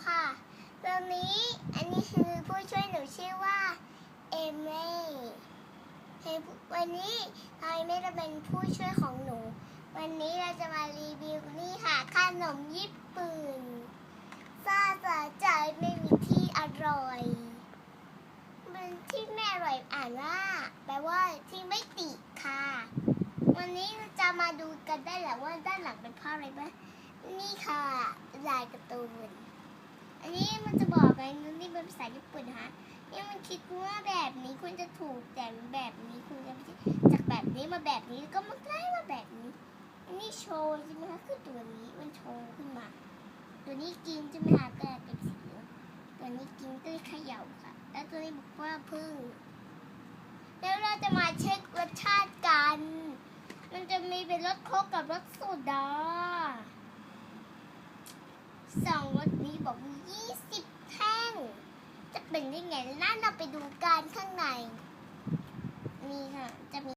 ตอนนี้อันนี้คือผู้ช่วยหนูชื่อว่าเอเม่เฮ้ยวันนี้ทอยไม่ได้เป็นผู้ช่วยของหนู วันนี้เราจะมารีวิวนี่ค่ะขนมญี่ปุ่นซาสาใจไม่มีที่อร่อย มันที่ไม่อร่อยอ่านว่าแปลว่าที่ไม่ติค่ะ วันนี้เราจะมาดูกันได้แหละว่าด้านหลังเป็นภาพอะไรบ้างนี่ค่ะลายการ์ตูนอัน มันจะบอกไงนี่เป็นภาษาญี่ปุ่นนะนี่มันคิดว่าแบบนี้คุณจะถูกแต่แบบนี้คุณจะจากแบบนี้มาแบบนี้แล้วก็มาใกล้มาแบบนี้ อันนี้โชว์ใช่ไหมคะคือตัวนี้มันโชว์ขึ้นมา ตัวนี้กินใช่ไหมคะก็เป็นสีตัวนี้กินก็เลยเขย่าค่ะ แล้วตัวนี้บอกว่าพึ่งแล้วเราจะมาเช็ครสชาติกัน มันจะมีเป็นรสโค้กกับรสโซดาสองรถนี้ บอกมียี่สิบแท่ง จะเป็นยังไงนั่นเราไปดูกัน